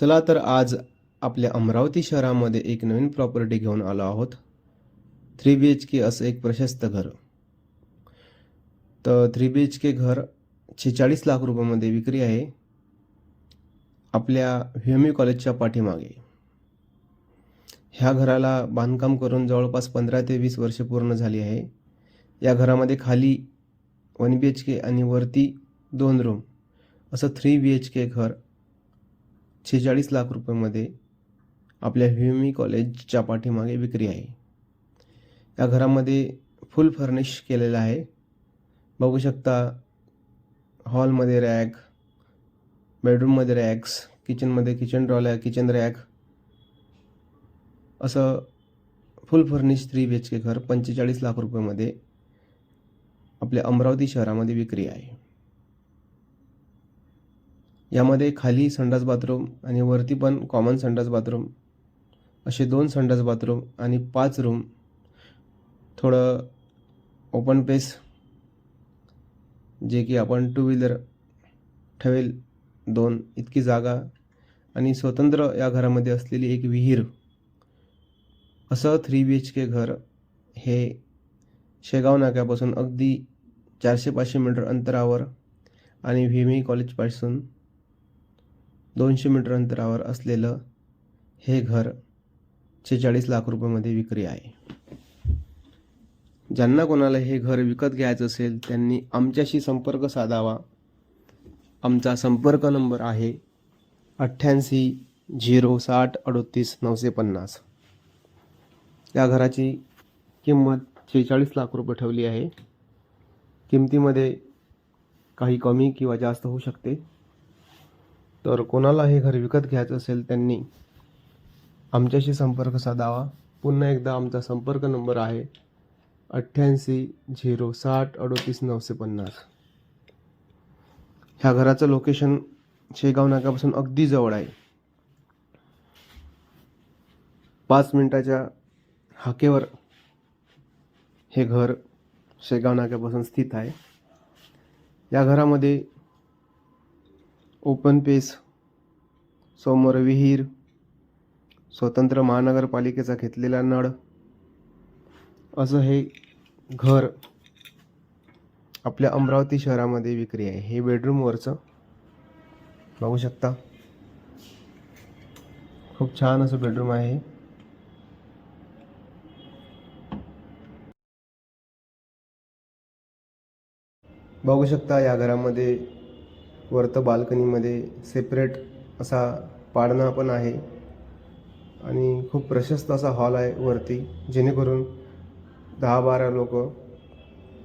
चला तर आज आपल्या अमरावती शहरामध्ये एक नवीन प्रॉपर्टी घेऊन आलो आहोत. थ्री बी एच के असं एक प्रशस्त घर. तर थ्री बी एच के घर छेचाळीस लाख रुपयामध्ये विक्री आहे. आपल्या व्ही कॉलेजच्या पाठीमागे. ह्या घराला बांधकाम करून जवळपास पंधरा ते वीस वर्षे पूर्ण झाली आहे. या घरामध्ये खाली वन बी एच के आणि वरती दोन रूम असं थ्री बी एच के घर छेचाळीस लाख रुपयामध्ये आपल्या व्ही कॉलेजच्या पाठीमागे विक्री आहे. या घरामध्ये फुल फर्निश केलेलं आहे. बघू शकता हॉलमध्ये रॅक बेडरूममध्ये रॅक्स किचनमध्ये किचन ड्रॉल किचन रॅक. असं full furnish three B H K घर पंचेचाळीस लाख रुपयामध्ये आपल्या अमरावती शहरामध्ये विक्री आहे. यामध्ये खाली संडास बाथरूम आणि वरती पण कॉमन संडास बाथरूम. असे दोन संडास बाथरूम आणि पाच रूम थोडं ओपन पेस जे की आपण टू व्हीलर ठेवेल दोन इतकी जागा आणि स्वतंत्र या घरामध्ये असलेली एक विहीर. असं थ्री बी एच के घर हे शेगाव नाक्यापासून अगदी चारशे पाचशे मीटर अंतरावर आणि व्ही एम ई कॉलेजपासून दोनशे मीटर अंतरावर असलेलं हे घर छेचाळीस लाख रुपयामध्ये विक्री आहे. ज्यांना कोणाला हे घर विकत घ्यायचं असेल त्यांनी आमच्याशी संपर्क साधावा. आमचा संपर्क नंबर आहे अठ्ठ्याऐंशी झिरो साठ अडोतीस नऊशे पन्नास. या घराची किंमत शेहेचाळीस लाख रुपये ठेवली आहे. किमतीमध्ये काही कमी किंवा जास्त होऊ शकते. तर कोणाला हे घर विकत घ्यायचं असेल त्यांनी आमच्याशी संपर्क साधावा. पुन्हा एकदा आमचा संपर्क नंबर आहे अठ्ठ्याऐंशी झिरो साठ अडोतीस नऊशे पन्नास. ह्या घराचं लोकेशन शेगाव नाक्यापासून अगदी जवळ आहे. पाच मिनिटाच्या हाकेवर हे घर शेगाव नाक्यापासून स्थित आहे. या घरामध्ये ओपन पेस समोर विहीर स्वतंत्र महानगरपालिकेचा घेतलेला नळ असं हे घर आपल्या अमरावती शहरामध्ये विक्री आहे. हे बेडरूमवरचं बघू शकता. खूप छान असं बेडरूम आहे. बघू शकता या घरामध्ये वरतं बाल्कनीमध्ये सेपरेट असा पाळणा पण आहे. आणि खूप प्रशस्त असा हॉल आहे वरती जेणेकरून दहा बारा लोक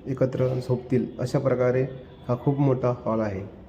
एकत्र झोपतील अशा प्रकारे हा खूप मोठा हॉल आहे.